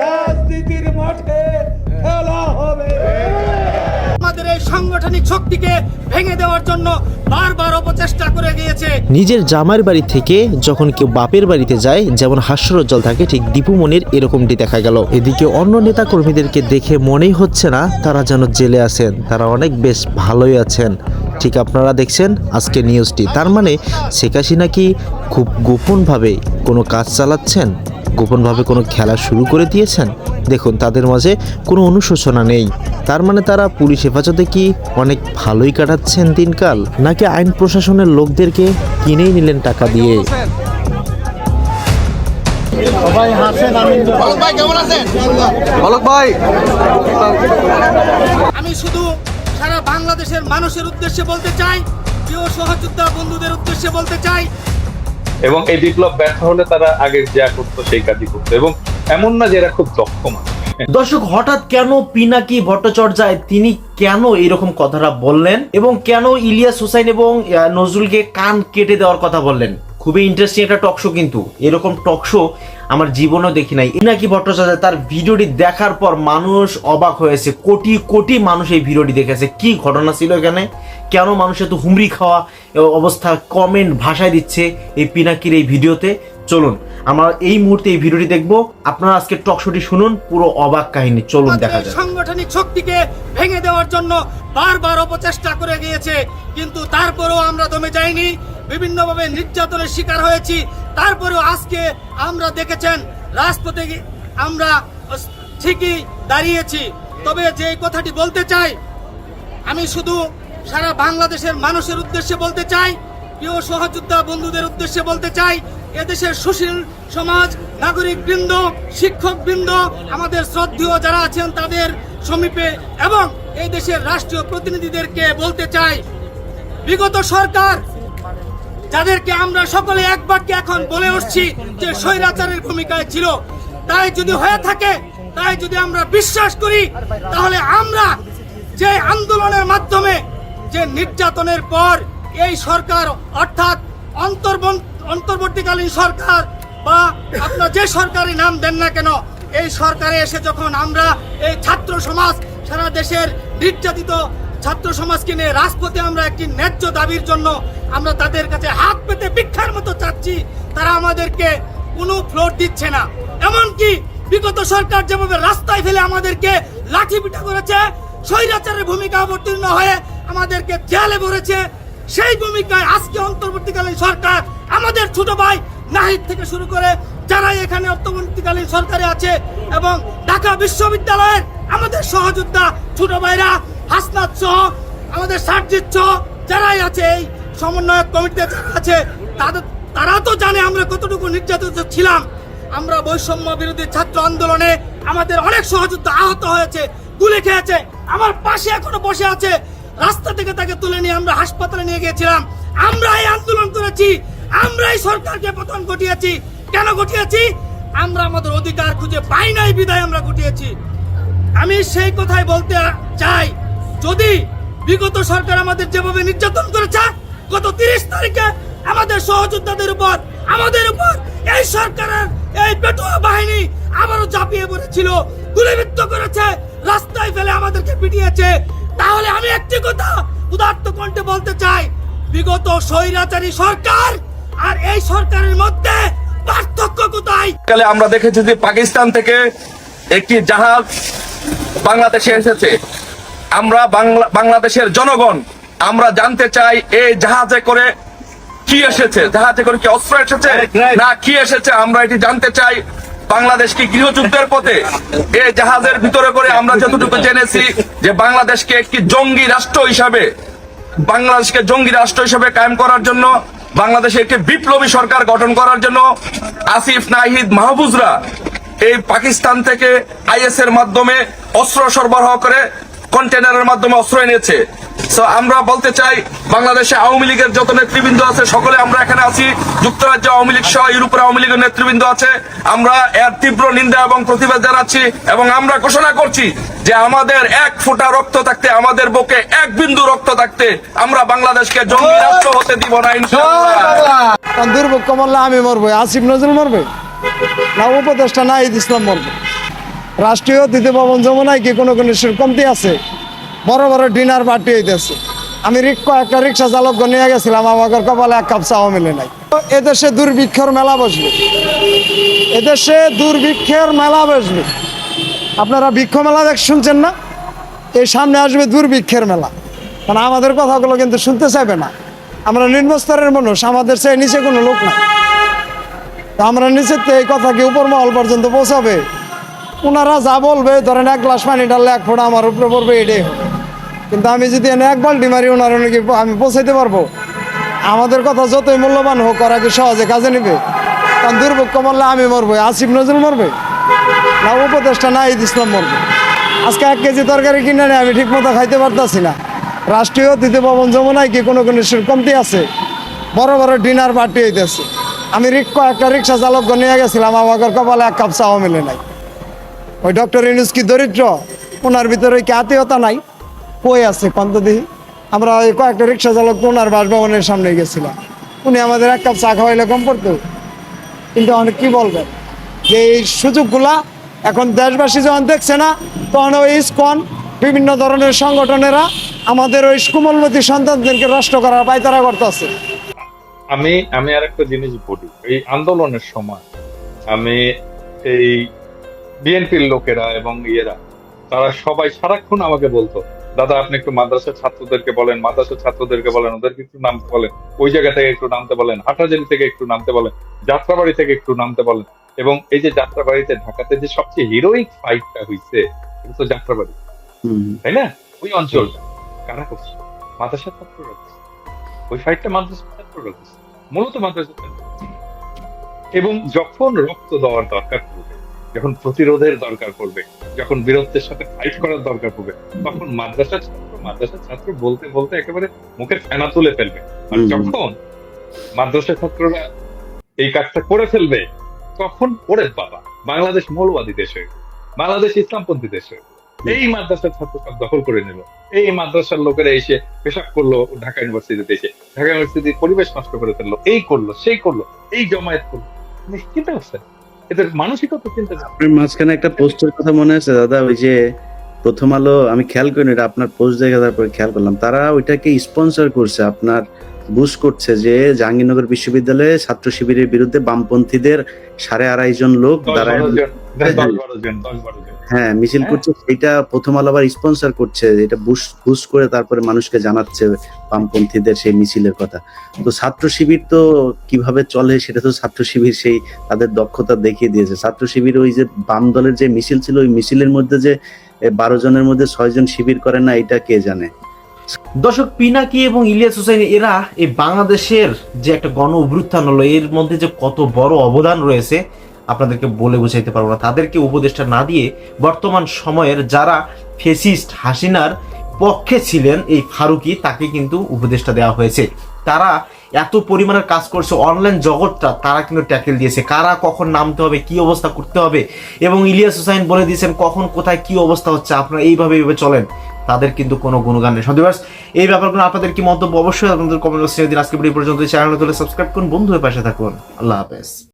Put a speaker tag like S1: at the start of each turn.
S1: রাজনীতির মাঠে খেলা হবে।
S2: আমাদের এই সাংগঠনিক শক্তিকে ভেঙে দেওয়ার জন্য বারবার অপচেষ্টা করে গিয়েছে।
S3: নিজের জামাইয়ের বাড়ি থেকে যখন কেউ বাপের বাড়িতে যায় যেমন হাস্যরজ্জ্বল থাকে ঠিক দীপু মনির এরকমটি দেখা গেল। এদিকে অন্য নেতা কর্মীদেরকে দেখে মনেই হচ্ছে না তারা যেন জেলে আছেন। তারা অনেক বেশ ভালোই আছেন। ঠিক আপনারা দেখছেন আজকে নিউজটি। তার মানে শেখ হাসিনা কি খুব গোপনভাবে কোনো কাজ চালাচ্ছেন? গোপনভাবে কোনো খেলা শুরু করে দিয়েছেন? দেখুন তাদের মাঝে কোনো অনুশোচনা নেই। তার মানে তারা পুলিশ হেফাজতে কি অনেক ভালোই কাটাচ্ছেন দিনকাল? নাকি আইন প্রশাসনের লোকদেরকে কিনেই নিলেন টাকা দিয়ে?
S2: আমি শুধু সারা বাংলাদেশের মানুষের উদ্দেশ্যে বলতে চাই প্রিয় সহযোদ্ধা বন্ধুদের উদ্দেশ্যে বলতে চাই
S4: এবং এই বিপ্লব ব্যর্থ হলে তারা আগে যা করতো সেই কাজই করতো। এবং এমন না যে এরা খুব দক্ষ মানুষ।
S3: দর্শক, হঠাৎ কেন পিনাকি ভট্টাচর্যায় তিনি কেন এরকম কথাটা বললেন? এবং কেন ইলিয়াস হুসাইন এবং নজরুলকে কান কেটে দেওয়ার কথা বললেন? খুবই ইন্টারেস্টিং একটা টকশো কিন্তু। এরকম টকশো আমার জীবনেও দেখি নাই। পিনাকি ভট্টাচার্য তার ভিডিওটি দেখার পর মানুষ অবাক হয়েছে। কোটি কোটি মানুষ এই ভিডিওটি দেখেছে। কি ঘটনা ছিল এখানে? কেন মানুষ এত হুমড়ি খাওয়া অবস্থা? কমেন্ট ভাষায় দিচ্ছে এই পিনাকির এই ভিডিওতে। চলুন আমরা এই মুহূর্তে এই ভিডিওটি দেখব। আপনারা আজকে টকশোটি শুনুন পুরো অবাক কাহিনী। চলুন দেখা যাক।
S2: সাংগঠনিক শক্তিকে ভেঙে দেওয়ার জন্য বারবার অপচেষ্টা করে গিয়েছে। কিন্তু তারপরেও আমরা দমে যাইনি। বিভিন্নভাবে নির্যাতনের শিকার হয়েছি। তারপরেও আজকে আমরা দেখেছেন রাজপথে আমরা ঠিকই দাঁড়িয়েছি। তবে যে কথাটি বলতে চাই, আমি শুধু সারা বাংলাদেশের মানুষের উদ্দেশ্যে বলতে চাই, প্রিয় সহযোদ্ধা বন্ধুদের উদ্দেশ্যে বলতে চাই, এদেশের সুশীল সমাজ নাগরিক বৃন্দ শিক্ষক বৃন্দ আমাদের শ্রদ্ধেয় যারা আছেন তাদের সমীপে এবং এই দেশের রাষ্ট্রীয় প্রতিনিধিদেরকে বলতে চাই, বিগত সরকার যাদেরকে আমরা সকলে এক বাক্যে এখন বলে উঠছি যে স্বৈরাচারের ভূমিকায় ছিল, তাই যদি হয়ে থাকে, তাই যদি আমরা বিশ্বাস করি, তাহলে আমরা যে আন্দোলনের মাধ্যমে যে নির্যাতনের পর এই সরকার, অর্থাৎ অন্তর্বর্তীকালীন সরকার বা আপনার যে সরকারি নাম দেন না কেন, এই সরকারে এসে যখন আমরা এই ছাত্র সমাজ, সারা দেশের নির্যাতিত ছাত্র সমাজকে নিয়ে রাজপথে আমরা একটি ন্যায্য দাবির জন্য আমরা তাদের কাছে হাত পেতে ভিক্ষার মতো চাচ্ছি, তারা আমাদেরকে কোনো ফ্লোর দিচ্ছে না। এমনকি বিগত সরকার যেভাবে রাস্তায় ফেলে আমাদেরকে লাঠি পিঠা করেছে, স্বৈরাচারের ভূমিকা অবতীর্ণ হয়ে আমাদেরকে জেলে ভরেছে, সেই ভূমিকায় আজকে অন্তর্বর্তীকালীন সরকার আমাদের ছোট ভাই নাহিদ থেকে শুরু করে যারাই এখানে অন্তর্বর্তীকালীন সরকারে আছে এবং ঢাকা বিশ্ববিদ্যালয়ের আমাদের সহযোদ্ধা ছোট ভাইরা হাসনাত সহ আমাদের সার্জিৎ সহ যারাই আছে এই সমন্বয়ক কমিটিতে আছে, তাদের তারা তো জানে আমরা কতটুকু নির্যাতিত ছিলাম। আমরা বৈষম্য বিরোধী ছাত্র আন্দোলনে আমাদের অনেক সহযোদ্ধা আহত হয়েছে, গুলি খেয়েছে, আমার পাশে এখনও বসে আছে। রাস্তা থেকে তাকে তুলে নিয়ে আমরা হাসপাতালে নিয়ে গিয়েছিলাম। আমরা এই আন্দোলন করেছি, আমরা এই সরকারকে পতন ঘটিয়েছি। কেন ঘটিয়েছি? আমরা আমাদের অধিকার খুঁজে পাই নাই, বিদায় আমরা ঘটিয়েছি। আমি সেই কথাই বলতে চাই। যদি বিগত সরকার আমাদের যেভাবে নির্যাতন করেছে, গত তিরিশ তারিখে আমাদের সহযোদ্ধাদের উপর, আমাদের উপর এই সরকারের এই পেটুয়া বাহিনী আবারও ঝাঁপিয়ে পড়েছিল, গুলিবিদ্ধ করেছে, রাস্তায় ফেলে আমাদেরকে পিটিয়েছে। তাহলে আমি একটি কথা উদাত্ত কণ্ঠে বলতে চাই, বিগত স্বৈরাচারী সরকার আর এই সরকারের মধ্যে পার্থক্য কোথায়?
S4: কালে আমরা দেখেছি যে পাকিস্তান থেকে একটি জাহাজ বাংলাদেশে এসেছে। আমরা বাংলা বাংলাদেশের জনগণ, আমরা জানতে চাই এই জাহাজে করে কি এসেছে? জাহাজে করে কি অস্ত্র এসেছে? না, কি এসেছে? আমরা এটি জানতে চাই। বাংলাদেশ কি গৃহযুদ্ধের পথে? এই জাহাজের ভিতরে করে আমরা যতটুকু জেনেছি যে বাংলাদেশকে একটি জঙ্গি রাষ্ট্র হিসাবে, বাংলাদেশকে জঙ্গি রাষ্ট্র হিসেবে কায়েম করার জন্য, বাংলাদেশে একটি বিপ্লবী সরকার গঠন করার জন্য আসিফ নাহিদ মাহফুজরা এই পাকিস্তান থেকে আইএস এর মাধ্যমে অস্ত্র সরবরাহ করে কন্টেনারের মাধ্যমে এনেছে So, আমরা বলতে চাই বাংলাদেশে আওয়ামী লীগের যত নেতৃবৃন্দ আছে সকলে আমরা এখানে আছি। যুক্তরাজ্য আওয়ামী লীগ সহ ইউরোপের আওয়ামী লীগের নেতৃবৃন্দ আছে। আমরা এর তীব্র নিন্দা এবং প্রতিবাদ জানাচ্ছি এবং আমরা ঘোষণা করছি যে আমাদের এক ফোঁটা রক্ত থাকতে আমাদের বুকে এক বিন্দু রক্ত থাকতে আমরা বাংলাদেশকে জঙ্গি রাষ্ট্র হতে দিব না
S5: দুর্ভোগ মরলে আমি মরবো। আসিফ নজরুল মরবে? না উপদেশটা না ইসলাম মরবে। রাষ্ট্রীয় অতিথি ভবন যমুনায় কি কোনো কোনো কমতি আছে? বড় বড় ডিনার পার্টি হইতেছে। আমি রিক্ক একটা রিক্সা চালক নিয়ে গেছিলাম আমাদের কপালে এক কাপ চাও মিলে নাই। তো এদেশে দুর্ভিক্ষের মেলা বসবে। এদেশে দুর্ভিক্ষের মেলা বসবে। আপনারা বৃক্ষ মেলা দেখ শুনছেন না? এই সামনে আসবে দুর্ভিক্ষের মেলা। মানে আমাদের কথাগুলো কিন্তু শুনতে চাইবে না। আমরা নিম্নস্তরের মানুষ, আমাদের চেয়ে নিচে কোনো লোক নাই। তো আমরা নিচের থেকে এই কথা কি উপর মহল পর্যন্ত পৌঁছাবে? ওনারা যা বলবে, ধরেন এক গ্লাস পানি ঢাললে এক ফোঁটা আমার উপরে পড়বে, এটাই হবে। কিন্তু আমি যদি এনে এক বাল্টি মারি, ওনারা নাকি আমি পৌঁছাইতে পারব। আমাদের কথা যতই মূল্যবান হোক, ওরা কি সহজে কাজে নিবে? কারণ দুর্ভিক্ষ মরলে আমি মরবো আসিফ নজরুল মরবে? না, উপদেষ্টা না ঈদ ইসলাম মরবে। আজকে এক কেজি তরকারি কিনে নিয়ে আমি ঠিক মতো খাইতে পারতাছি না। রাষ্ট্রীয় অতিথি ভবন যমুনায় কি কোনো কোনো কমতি আছে? বড় বড় ডিনার পার্টি হইতেছে। আমি রিক্ক একটা রিক্সা চালক নিয়ে গেছিলাম আমাদের কপালে এক কাপ চাও মিলে নাই। ওই ডক্টর ইনুস কি দরিদ্র? ওনার ভিতরে কি আত্মীয়তা নাই? কই আছে কন্তদিহি আমরা ওই কয়েকটা রিক্সা চালক ওনার বাসভবনের সামনে গেছিলাম। উনি আমাদের এক কাপ চা খাওয়াইলে কম পড়তো। কিন্তু অনেক কি বলবেন যে এই সুযোগগুলা এখন দেশবাসী যখন দেখছে না, তখন ওই ইস্কন, বিভিন্ন ধরনের সংগঠনেরা আমাদের ওই কুমলমতি সন্তানদেরকে নষ্ট করার পায়তারা করতেছে।
S6: আমি আমি আর একটা জিনিস বলি। এই আন্দোলনের সময় আমি এই বিএনপির লোকেরা এবং ইয়েরা তারা সবাই সারাক্ষণ আমাকে বলতো দাদা আপনি একটু মাদ্রাসার ছাত্রদেরকে বলেন মাদ্রাসার ছাত্রদেরকে বলেন ওদেরকে একটু নামতে বলেন ওই জায়গা থেকে একটু নামতে বলেন হাটাজারি থেকে একটু নামতে বলেন যাত্রাবাড়ি থেকে একটু নামতে বলেন। এবং এই যে যাত্রাবাড়িতে ঢাকাতে যে সবচেয়ে হিরোইক ফাইটটা হইছে এটা তো যাত্রাবাড়ি তাই না? ওই অঞ্চলটা। কারা করছে? মাদ্রাসার ছাত্ররা করছে। ওই ফাইটটা মাদ্রাসার ছাত্ররা করছে। মূলত মাদ্রাসার ছাত্র এবং যখন রক্ত দেওয়ার দরকার পড়বে যখন প্রতিরোধের দরকার পড়বে যখন বীরত্বের সাথে ফাইট করার দরকার পড়বে তখন মাদ্রাসার ছাত্র মাদ্রাসার ছাত্র বলতে বলতে একেবারে মুখের ফেনা তুলে ফেলবে। আর যখন মাদ্রাসা ছাত্ররা এই কাজটা করে ফেলবে তখন ওরে বাবা বাংলাদেশ মৌলবাদী দেশ হয়ে বাংলাদেশ ইসলামপন্থী দেশ হয়ে এই মাদ্রাসার ছাত্র দখল করে নিল। এই মাদ্রাসার লোকেরা এসে পেশাব করল ঢাকা ইউনিভার্সিটিতে এসে। ঢাকা ইউনিভার্সিটির পরিবেশ নষ্ট করে ফেলল। এই করল সেই করল এই জমায়েত করল। চিন্তা করছেন এদের মানসিকতা চিন্তা?
S7: মাঝখানে একটা পোস্টের কথা মনে আছে দাদা? ওই যে প্রথম আলো আমি খেয়াল করিনি এটা আপনার পোস্ট দেখে তারপরে খেয়াল করলাম। তারা ওইটাকে স্পন্সর করছে আপনার বুশ করছে যে জাহাঙ্গীরনগর বিশ্ববিদ্যালয়ে ছাত্র শিবিরের বিরুদ্ধে বামপন্থীদের সাড়ে আড়াই জন লোক দাঁড়ায়
S6: জন
S7: হ্যাঁ মিছিল
S6: হ্যাঁ।
S7: করছে সেটা প্রথম আলো আবার স্পন্সর করছে এটা বুশ বুশ করে তারপরে মানুষকে জানাচ্ছে বামপন্থীদের সেই মিছিলের কথা। তো ছাত্র শিবির তো কীভাবে চলে সেটা তো ছাত্র শিবির সেই তাদের দক্ষতা দেখিয়ে দিয়েছে। ছাত্র শিবির ওই যে বাম দলের যে মিছিল ছিল ওই মিছিলের মধ্যে যে বারো জনের মধ্যে ছয় জন শিবির করে না এটা কে জানে?
S3: দর্শক পিনাকি এবং ইলিয়াস হোসেন এরা এই বাংলাদেশের যে একটা গণ অভ্যুত্থান হলো এর মধ্যে যে কত বড় অবদান রয়েছে আপনাদেরকে বলে বোঝাইতে পারব না। তাদেরকে উপদেশটা না দিয়ে বর্তমান সময়ের যারা ফেসিস্ট হাসিনার পক্ষে ছিলেন এই ফারুকি, তাকে কিন্তু উপদেশটা দেওয়া হয়েছে। তারা এত পরিমাণের কাজ করছে, অনলাইন জগৎটা তারা কিন্তু ট্যাকেল দিয়েছে। কারা কখন নামতে হবে, কি অবস্থা করতে হবে, এবং ইলিয়াস হোসাইন বলে দিয়েছেন কখন, কোথায় কি অবস্থা হচ্ছে, আপনারা এইভাবে এইভাবে চলেন। তাদের কিন্তু কোনো গুণগান নেই। সন্দেবাস এই ব্যাপারগুলো আপনাদের কি মন্তব্য? অবশ্যই আপনাদের কমেন্ট বক্সে দিন। আজকে পর্যন্ত চ্যানেল তুলে সাবস্ক্রাইব করুন। বন্ধু হয়ে পাশে থাকুন। আল্লাহ হাফেজ।